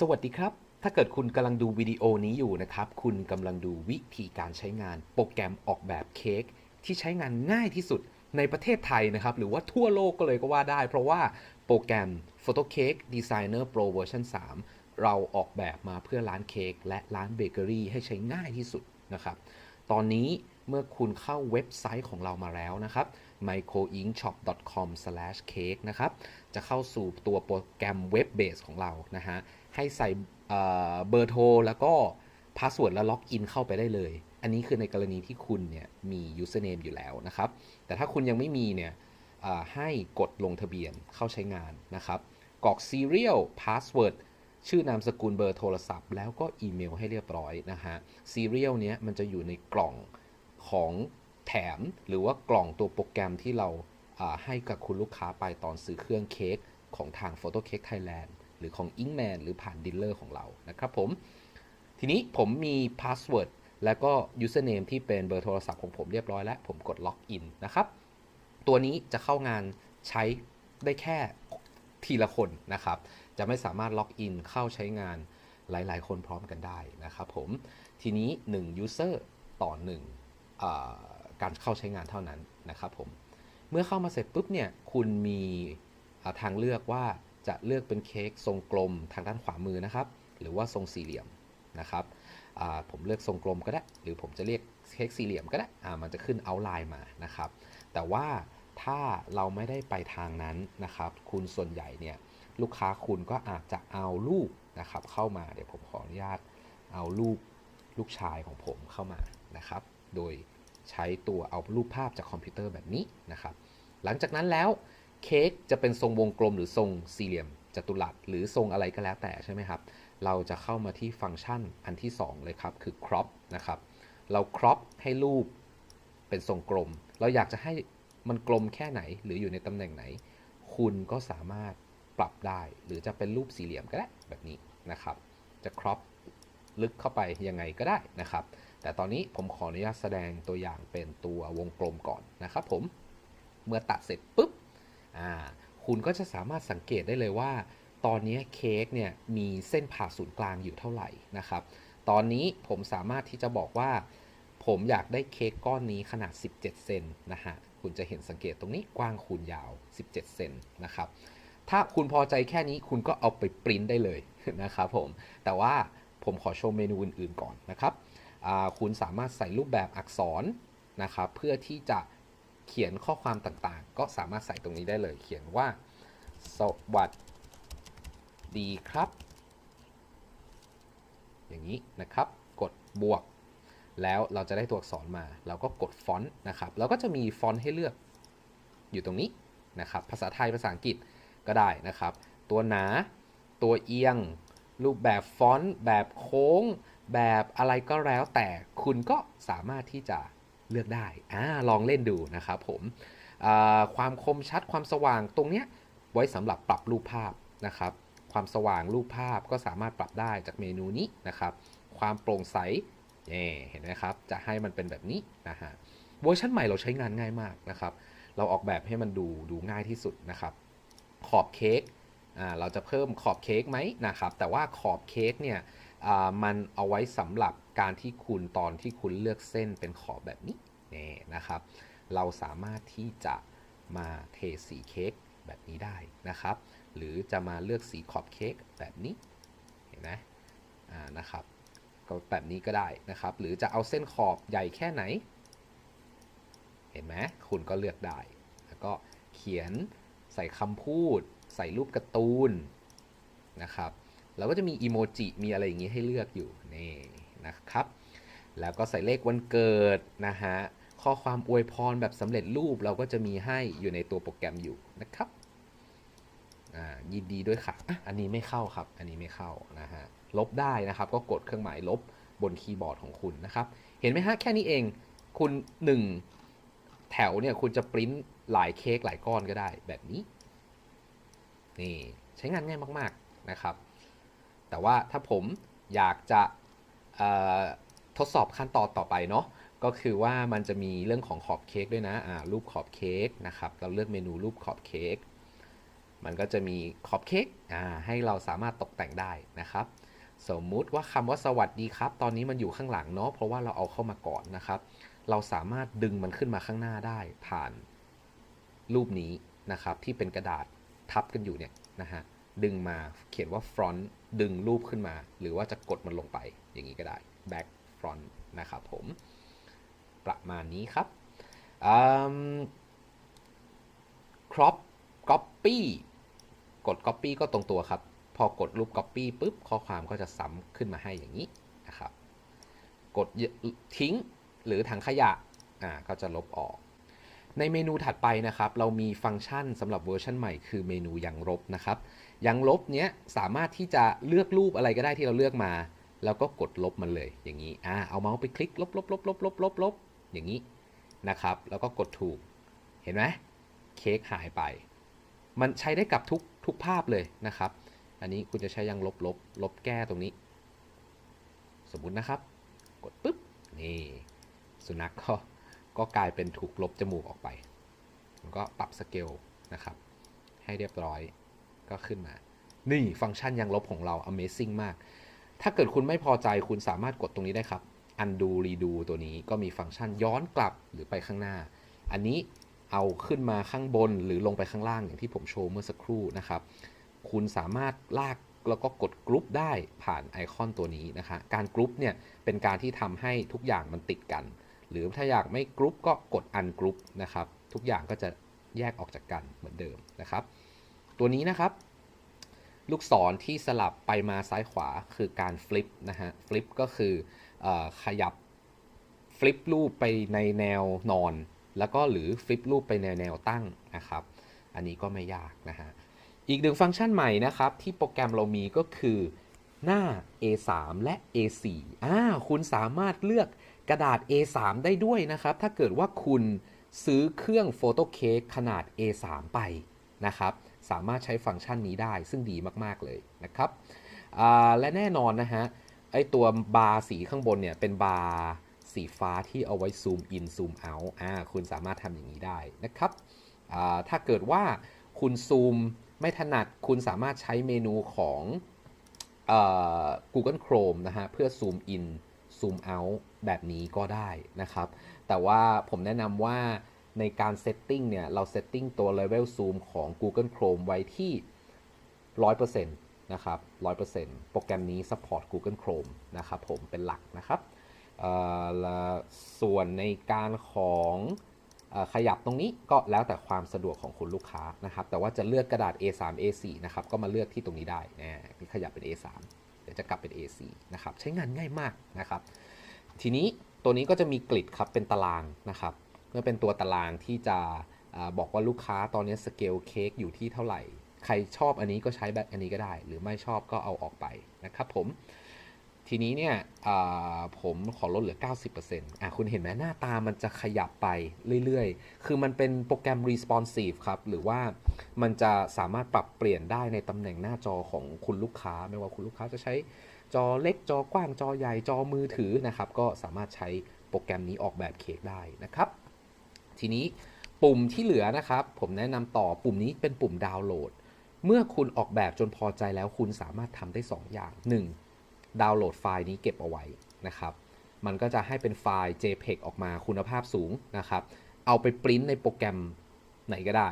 สวัสดีครับ ถ้าเกิดคุณกำลังดูวิดีโอนี้อยู่นะครับ คุณกำลังดูวิธีการใช้งานโปรแกรมออกแบบเค้กที่ใช้งานง่ายที่สุดในประเทศไทยนะครับ หรือว่าทั่วโลกก็เลยก็ว่าได้ เพราะว่าโปรแกรม Photo Cake Designer Pro Version 3 เราออกแบบมาเพื่อร้านเค้กและร้านเบเกอรี่ให้ใช้ง่ายที่สุดนะครับ ตอนนี้เมื่อคุณเข้าเว็บไซต์ของเรามาแล้วนะครับ microinkshop.com/cake นะครับ จะเข้าสู่ตัวโปรแกรมเว็บเบสของเรานะฮะ ให้ใส่เบอร์โทรแล้วก็พาสเวิร์ดแล้วล็อกอินเข้าไปได้เลย อันนี้คือในกรณีที่คุณเนี่ยมี username อยู่แล้วนะครับ แต่ถ้าคุณยังไม่มีเนี่ยให้กดลงทะเบียนเข้าใช้งานนะครับกรอก serial password ชื่อนามสกุลเบอร์โทรศัพท์ แล้วก็อีเมลให้เรียบร้อยนะฮะ serial เนี้ยมันจะอยู่ในกล่องของ แถมหรือว่ากล่องตัวโปรแกรมที่เราให้กับคุณลูกค้าไปตอนซื้อเครื่องเค้กของทาง Photo Cake Thailand หรือของ Inkman หรือผ่านดีลเลอร์ของเรานะครับผม ทีนี้ผมมีพาสเวิร์ดแล้วก็ username ที่เป็นเบอร์โทรศัพท์ของผมเรียบร้อยแล้ว ผมกดล็อกอินนะครับ ตัวนี้จะเข้างานใช้ได้แค่ทีละคนนะครับ จะไม่สามารถล็อกอินเข้าใช้งานหลาย ๆ คนพร้อมกันได้นะครับผม ทีนี้ 1 user ต่อ1 การเข้าใช้งานเท่านั้นนะครับผม เมื่อเข้ามาเสร็จปุ๊บเนี่ย คุณมีทางเลือกว่าจะเลือกเป็นเค้กทรงกลมทางด้านขวามือนะครับ หรือว่าทรงสี่เหลี่ยมนะครับผมเลือกทรงกลมก็ได้ หรือผมจะเรียกเค้กสี่เหลี่ยมก็ได้มันจะขึ้นเอาไลน์มานะครับ แต่ว่าถ้าเราไม่ได้ไปทางนั้นนะครับ คุณส่วนใหญ่เนี่ยลูกค้าคุณก็อาจจะเอาลูกนะครับ เข้ามาเดี๋ยวผมขออนุญาตเอาลูกลูกชายของผมเข้ามานะครับ โดย ใช้ตัวเอารูปภาพจากคอมพิวเตอร์แบบนี้นะครับ หลังจากนั้นแล้วเค้กจะเป็นทรงวงกลมหรือทรงสี่เหลี่ยมจัตุรัสหรือทรงอะไรก็แล้วแต่ใช่ไหมครับ เราจะเข้ามาที่ฟังก์ชันอันที่ 2 เลยครับ คือ crop นะครับ เรา crop ให้รูปเป็นทรงกลม เราอยากจะให้มันกลมแค่ไหน หรืออยู่ในตำแหน่งไหน คุณก็สามารถปรับได้ หรือจะเป็นรูปสี่เหลี่ยมก็ได้แบบนี้นะครับ จะ crop ลึกเข้าไปยังไงก็ได้นะครับ แต่ตอนนี้ผมขออนุญาตแสดงตัวอย่างเป็นตัววงกลมก่อนนะครับผม เมื่อตัดเสร็จปุ๊บคุณก็จะสามารถสังเกตได้เลยว่า ตอนนี้เค้กเนี่ยมีเส้นผ่าศูนย์กลางอยู่เท่าไหร่นะครับ ตอนนี้ผมสามารถที่จะบอกว่า ผมอยากได้เค้กก้อนนี้ขนาด 17 เซนนะฮะ คุณจะเห็นสังเกตตรงนี้กว้างคูณยาว 17 เซนนะครับ ถ้าคุณพอใจแค่นี้คุณก็เอาไปปริ้นได้เลยนะครับผม แต่ว่าผมขอโชว์เมนูอื่นๆก่อนนะครับ คุณสามารถใส่รูปแบบอักษรนะครับเพื่อที่จะเขียนข้อความต่างๆ ก็สามารถใส่ตรงนี้ได้เลย เขียนว่า สวัสดีครับ อย่างนี้นะครับ กดบวก แล้วเราจะได้ตัวอักษรมา เราก็กดฟอนต์นะครับเราก็จะมีฟอนต์ให้เลือกอยู่ตรงนี้นะครับ ภาษาไทยภาษาอังกฤษก็ได้นะครับ ตัวหนา ตัวเอียง รูปแบบฟอนต์ แบบโค้ง แบบอะไรก็แล้วแต่คุณก็สามารถที่จะเลือกได้อ่าลองเล่นดูนะครับผมความคมชัดความสว่างตรงเนี้ยไว้สำหรับปรับรูปภาพนะครับ ความสว่างรูปภาพก็สามารถปรับได้จากเมนูนี้นะครับ ความโปร่งใสเห็นไหมครับ จะให้มันเป็นแบบนี้นะฮะเวอร์ชันใหม่เราใช้งานง่ายมากนะครับ เราออกแบบให้มันดูดูง่ายที่สุดนะครับ ขอบเค้กเราจะเพิ่มขอบเค้กไหมนะครับ แต่ว่าขอบเค้กเนี่ย มันเอาไว้สำหรับการที่คุณตอนที่คุณเลือกเส้นเป็นขอบแบบนี้นี่นะครับ เราสามารถที่จะมาเทสีเค้กแบบนี้ได้นะครับ หรือจะมาเลือกสีขอบเค้กแบบนี้เห็นไหมอ่านะครับก็แบบนี้ก็ได้นะครับ หรือจะเอาเส้นขอบใหญ่แค่ไหน เห็นไหมคุณก็เลือกได้ แล้วก็เขียนใส่คำพูด ใส่รูปการ์ตูนนะครับ เราก็จะมีอีโมจิมีอะไรอย่างนี้ให้เลือกอยู่นี่นะครับ แล้วก็ใส่เลขวันเกิดนะฮะข้อความอวยพรแบบสำเร็จรูปเราก็จะมีให้อยู่ในตัวโปรแกรมอยู่นะครับยินดีด้วยค่ะอะอันนี้ไม่เข้าครับ อันนี้ไม่เข้านะฮะ ลบได้นะครับ ก็กดเครื่องหมายลบบนคีย์บอร์ดของคุณนะครับ เห็นไหมฮะ แค่นี้เอง คุณ 1 แถวเนี่ยคุณจะปริ้นหลายเค้กหลายก้อนก็ได้แบบนี้ นี่ ใช้งานง่ายมาก ๆ นะครับ แต่ว่าถ้าผมอยากจะทดสอบขั้นตอนต่อไปเนาะก็คือว่ามันจะมีเรื่องของขอบเค้กด้วยนะรูปขอบเค้กนะครับ เราเลือกเมนูรูปขอบเค้กมันก็จะมีขอบเค้กให้เราสามารถตกแต่งได้นะครับ สมมุติว่าคำว่าสวัสดีครับ ตอนนี้มันอยู่ข้างหลังเนาะเพราะว่าเราเอาเข้ามาก่อนนะครับ เราสามารถดึงมันขึ้นมาข้างหน้าได้ผ่านรูปนี้นะครับ ที่เป็นกระดาษทับกันอยู่เนี่ยนะฮะ ดึงมาเขียนว่า front ดึงรูปขึ้นมา หรือว่าจะกดมันลงไปอย่างนี้ก็ได้ back front นะครับผมประมาณนี้ครับ crop copy กด copy ก็ตรงตัวครับ พอกดรูป copy ปุ๊บ ข้อความก็จะซ้ำขึ้นมาให้อย่างนี้นะครับ กดทิ้งหรือถังขยะอ่าก็จะลบออก ในเมนูถัดไปนะครับ เรามีฟังก์ชันสำหรับเวอร์ชันใหม่คือเมนูยังลบนะครับยังลบเนี้ยสามารถที่จะเลือกรูปอะไรก็ได้ที่เราเลือกมา แล้วก็กดลบมันเลยอย่างนี้อ่าเอาเมาส์ไปคลิกลบลบลบลบลบลบลบอย่างนี้นะครับ แล้วก็กดถูกเห็นไหมเค้กหายไป มันใช้ได้กับทุกทุกภาพเลยนะครับ อันนี้คุณจะใช้ยังลบลบลบแก้ตรงนี้ สมมุตินะครับ กดปุ๊บนี่สุนัขก็ก็ ก็กลายเป็นถูกลบจมูกออกไปมันก็ปรับสเกลนะครับ ให้เรียบร้อยก็ขึ้นมา นี่ฟังก์ชันยังลบของเรา Amazing มาก ถ้าเกิดคุณไม่พอใจคุณสามารถกดตรงนี้ได้ครับ undo redo ตัวนี้ก็มีฟังก์ชันย้อนกลับหรือไปข้างหน้า อันนี้เอาขึ้นมาข้างบนหรือลงไปข้างล่างอย่างที่ผมโชว์เมื่อสักครู่นะครับ คุณสามารถลากแล้วก็กดกรุ๊ปได้ผ่านไอคอนตัวนี้นะคะ การกรุ๊ปเนี่ยเป็นการที่ทำให้ทุกอย่างมันติดกัน หรือถ้าอยากไม่กรุ๊ปก็กดอันกรุ๊ปนะครับ ทุกอย่างก็จะแยกออกจากกันเหมือนเดิมนะครับ ตัวนี้นะครับ ลูกศรที่สลับไปมาซ้ายขวาคือการฟลิปนะฮะฟลิปก็คืออขยับฟลิปรูปไปในแนวนอน แล้วก็หรือฟลิปรูปไปในแนวตั้งนะครับ อันนี้ก็ไม่ยากนะฮะอีกหนึ่งฟังก์ชันใหม่นะครับ ที่โปรแกรมเรามีก็คือหน้า A3 และ A4 อ่าคุณสามารถเลือก กระดาษ A3 ได้ด้วยนะครับ ถ้าเกิดว่าคุณซื้อเครื่องโฟโต้เค้กขนาด A3 ไปนะครับ สามารถใช้ฟังก์ชันนี้ได้ซึ่งดีมากๆเลยนะครับ และแน่นอนนะฮะ ไอตัวบาร์สีข้างบนเนี่ย เป็นบาร์สีฟ้าที่เอาไว้ซูมอินซูมเอาอ่าคุณสามารถทำอย่างนี้ได้นะครับ ถ้าเกิดว่าคุณซูมไม่ถนัดคุณสามารถใช้เมนูของ Google Chrome นะฮะ เพื่อซูมอิน ซูมเอาแบบนี้ก็ได้นะครับ แต่ว่าผมแนะนำว่าในการเซตติ้งเนี่ย เราเซตติ้งตัว Level Zoom ของ Google Chrome ไว้ที่ 100%นะครับ 100%โปรแกรมนี้ support Google Chrome นะครับผมเป็นหลักนะครับส่วนในการของขยับตรงนี้ก็แล้วแต่ความสะดวกของคุณลูกค้านะครับ แต่ว่าจะเลือกกระดาษ A3 A4 นะครับ ก็มาเลือกที่ตรงนี้ได้นะนี่ขยับเป็น A3 เดี๋ยวจะกลับเป็น A4 นะครับใช้งานง่ายมากนะครับ ทีนี้ตัวนี้ก็จะมีกริดครับเป็นตารางนะครับเมื่อเป็นตัวตารางที่จะบอกว่าลูกค้าตอนนี้สเกลเค้กอยู่ที่เท่าไหร่ ใครชอบอันนี้ก็ใช้แบบอันนี้ก็ได้ หรือไม่ชอบก็เอาออกไปนะครับผม ทีนี้เนี่ยผมขอลดเหลือ 90%อะคุณเห็นไหมหน้าตามันจะขยับไปเรื่อยๆ คือมันเป็นโปรแกรม responsive ครับ หรือว่ามันจะสามารถปรับเปลี่ยนได้ในตำแหน่งหน้าจอของคุณลูกค้า ไม่ว่าคุณลูกค้าจะใช้จอเล็กจอกว้างจอใหญ่จอมือถือนะครับ ก็สามารถใช้โปรแกรมนี้ออกแบบเค้กได้นะครับ ทีนี้ปุ่มที่เหลือนะครับ ผมแนะนำต่อปุ่มนี้เป็นปุ่มดาวน์โหลด เมื่อคุณออกแบบจนพอใจแล้วคุณสามารถทำได้ 2 อย่าง 1 ดาวน์โหลดไฟล์นี้เก็บเอาไว้นะครับ มันก็จะให้เป็นไฟล์ JPEG ออกมาคุณภาพสูงนะครับ เอาไปปริ้นในโปรแกรมไหนก็ได้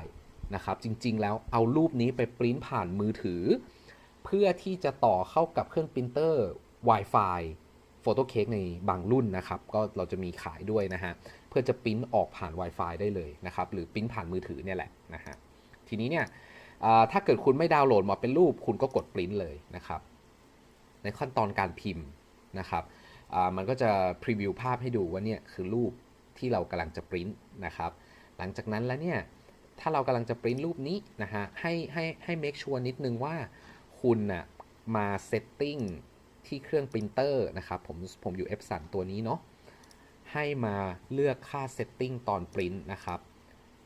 นะครับ จริง ๆ แล้วเอารูปนี้ไปปริ้นผ่านมือถือ เพื่อที่จะต่อเข้ากับเครื่องปรินเตอร์ Wi-Fi โฟโต้เค้กในบางรุ่นนะครับ ก็เราจะมีขายด้วยนะฮะ เพื่อจะปริ้นออกผ่าน Wi-Fi ได้เลยนะครับ หรือปริ้นผ่านมือถือเนี่ยแหละนะฮะ ทีนี้เนี่ยถ้าเกิดคุณไม่ดาวน์โหลดมาเป็นรูป คุณก็กดปริ้นเลยนะครับ ในขั้นตอนการพิมพ์นะครับมันก็จะพรีวิวภาพให้ดูว่าเนี่ยคือรูปที่เรากำลังจะปริ้นนะครับ หลังจากนั้นแล้วเนี่ยถ้าเรากำลังจะปริ้นรูปนี้นะฮะให้ให้ให้เมคชัวร์นิดนึงว่าคุณนะ่ะมาเซตติ้งที่เครื่องปรินเตอร์นะครับผมผมอยู่ Epson ตัวนี้เนาะให้มาเลือกค่าเซตติ้งตอนปริ้นนะครับ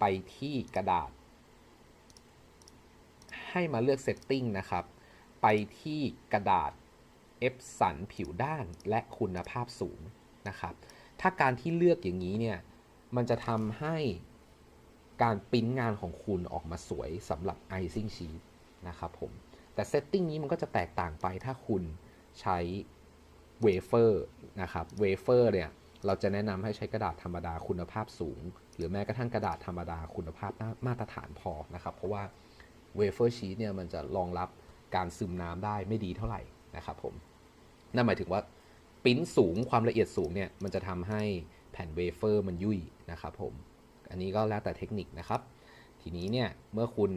ไปที่กระดาษ ให้มาเลือกเซตติ้งนะครับ ไปที่กระดาษ เอฟสันผิวด้านและคุณภาพสูงนะครับ ถ้าการที่เลือกอย่างนี้เนี่ยมันจะทำให้การปริ้นงานของคุณออกมาสวยสำหรับ icing sheet นะครับผม แต่เซตติ้งนี้มันก็จะแตกต่างไปถ้าคุณใช้เวเฟอร์นะครับเวเฟอร์เนี่ยเราจะแนะนำให้ใช้กระดาษธรรมดาคุณภาพสูง หรือแม้กระทั่งกระดาษธรรมดาคุณภาพมาตรฐานพอนะครับ เพราะว่าเวเฟอร์ชีตเนี่ยมันจะรองรับการซึมน้ำได้ไม่ดีเท่าไหร่ นะครับผมนั่นหมายถึงว่าปริ้นสูงความละเอียดสูงเนี่ยมันจะทำให้แผ่นเวเฟอร์มันยุ่ยนะครับผมอันนี้ก็แล้วแต่เทคนิคนะครับ ทีนี้เนี่ยเมื่อคุณ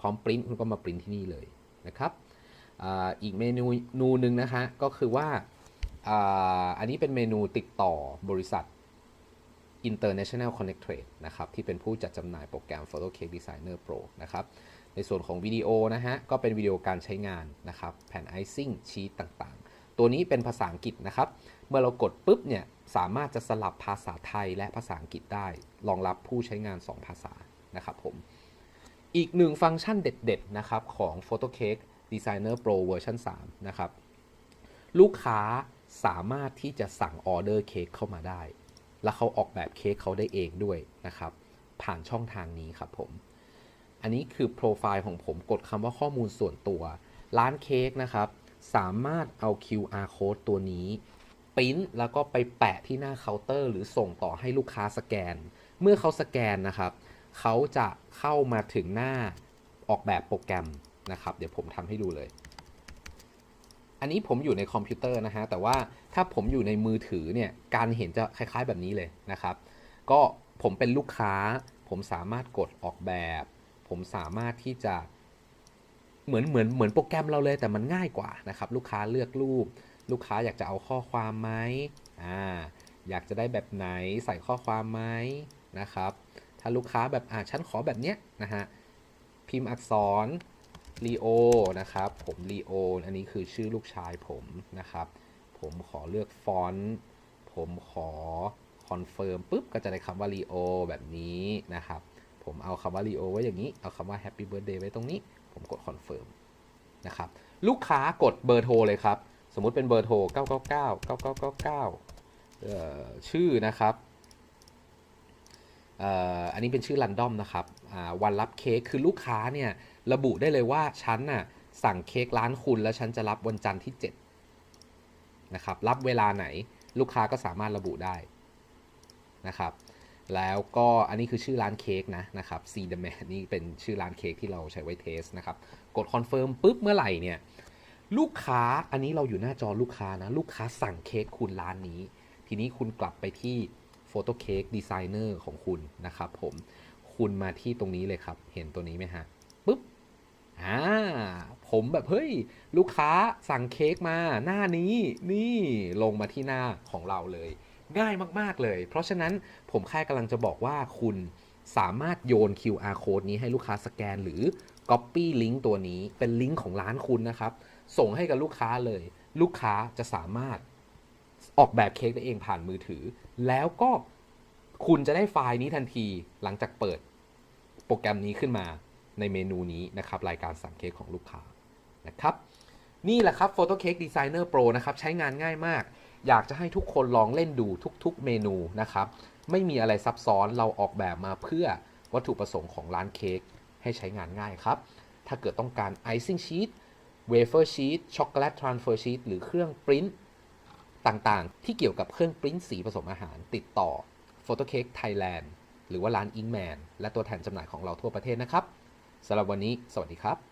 พร้อมปริ้นคุณก็มาปริ้นที่นี่เลยนะครับอ,อีกเมนูนูหนึ่งนะฮะก็คือว่าอาอันนี้เป็นเมนูติดต่อบริษัท International Connect Trade นะครับ ที่เป็นผู้จัดจำหน่ายโปรแกรม Photo Cake Designer Pro นะครับ ในส่วนของวิดีโอนะฮะ ก็เป็นวิดีโอการใช้งานนะครับ แผ่นไอซิ่งชีตต่างๆ ตัวนี้เป็นภาษาอังกฤษนะครับ เมื่อเรากดปุ๊บเนี่ย สามารถจะสลับภาษาไทยและภาษาอังกฤษได้ รองรับผู้ใช้งาน 2 ภาษานะครับผม อีกหนึ่งฟังก์ชันเด็ดๆนะครับของ Photo Cake Designer Pro เวอร์ชัน3นะครับ ลูกค้าสามารถที่จะสั่งออเดอร์เค้กเข้ามาได้ แล้วเขาออกแบบเค้กเขาได้เองด้วยนะครับ ผ่านช่องทางนี้ครับผม อันนี้คือโปรไฟล์ของผมกดคำว่าข้อมูลส่วนตัว ร้านเค้กนะครับ สามารถเอา QR code ตัวนี้ปริ้นแล้วก็ไปแปะที่หน้าเคาน์เตอร์ หรือส่งต่อให้ลูกค้าสแกน เมื่อเขาสแกนนะครับ เขาจะเข้ามาถึงหน้าออกแบบโปรแกรมนะครับ เดี๋ยวผมทำให้ดูเลย อันนี้ผมอยู่ในคอมพิวเตอร์นะฮะ แต่ว่าถ้าผมอยู่ในมือถือเนี่ย การเห็นจะคล้ายๆแบบนี้เลยนะครับ ก็ผมเป็นลูกค้า ผมสามารถกดออกแบบ ผมสามารถที่จะเหมือนเหมือนเหมือนโปรแกรมเราเลยแต่มันง่ายกว่านะครับ ลูกค้าเลือกรูป ลูกค้าอยากจะเอาข้อความไหมอ่าอยากจะได้แบบไหนใส่ข้อความไหมนะครับ ถ้าลูกค้าแบบอ่าฉันขอแบบเนี้ยนะฮะพิมพ์อักษรลีโอนะครับผมลีโออันนี้คือชื่อลูกชายผมนะครับ ผมขอเลือกฟอนต์ผมขอคอนเฟิร์มปุ๊บก็จะได้คำว่าลีโอแบบนี้นะครับ ผมเอาคำว่าลีโอไว้อย่างนี้ เอาคำว่า Happy Birthday ไว้ตรงนี้ ผมกดคอนเฟิร์มนะครับ ลูกค้ากดเบอร์โทรเลยครับ สมมุติเป็นเบอร์โทร 999 9999เอ่อชื่อนะครับเอ่ออันนี้เป็นชื่อรันดอมนะครับอ่าวันรับเค้กคือลูกค้าเนี่ยระบุได้เลยว่าฉันน่ะสั่งเค้กร้านคุณแล้วฉันจะรับวันจันทร์ที่7นะครับรับเวลาไหนลูกค้าก็สามารถระบุได้นะครับ แล้วก็อันนี้คือชื่อร้านเค้กนะนะครับ C the man นี่เป็นชื่อร้านเค้กที่เราใช้ไว้เทสนะครับ กดคอนเฟิร์มปุ๊บเมื่อไหร่เนี่ยลูกค้าอันนี้เราอยู่หน้าจอลูกค้านะ ลูกค้าสั่งเค้กคุณร้านนี้ ทีนี้คุณกลับไปที่ Photo Cake Designer ของคุณนะครับผมคุณมาที่ตรงนี้เลยครับ เห็นตัวนี้ไหมฮะปุ๊บอ่าผมแบบเฮ้ย ลูกค้าสั่งเค้กมาหน้านี้นี่ลงมาที่หน้าของเราเลย ง่ายมาก ๆ เลย เพราะฉะนั้นผมแค่กำลังจะบอกว่าคุณสามารถโยน QR code นี้ให้ลูกค้าสแกน หรือ Copy ลิงก์ตัวนี้เป็นลิงก์ของร้านคุณนะครับ ส่งให้กับลูกค้าเลย ลูกค้าจะสามารถออกแบบเค้กได้เองผ่านมือถือ แล้วก็คุณจะได้ไฟล์นี้ทันทีหลังจากเปิดโปรแกรมนี้ขึ้นมาในเมนูนี้นะครับ รายการสั่งเค้กของลูกค้านะครับ นี่แหละครับ Photo Cake Designer Pro นะครับ ใช้งานง่ายมาก อยากจะให้ทุกคนลองเล่นดูทุกๆเมนูนะครับ ไม่มีอะไรซับซ้อนเราออกแบบมาเพื่อวัตถุประสงค์ของร้านเค้กให้ใช้งานง่ายครับ ถ้าเกิดต้องการ icing sheet wafer sheet chocolate transfer sheet หรือเครื่องปริ้นต่างๆ ที่เกี่ยวกับเครื่องปริ้นสีผสมอาหารติดต่อ Photo Cake Thailand หรือว่าร้าน Inkman และตัวแทนจำหน่ายของเราทั่วประเทศนะครับสำหรับวันนี้ สวัสดีครับ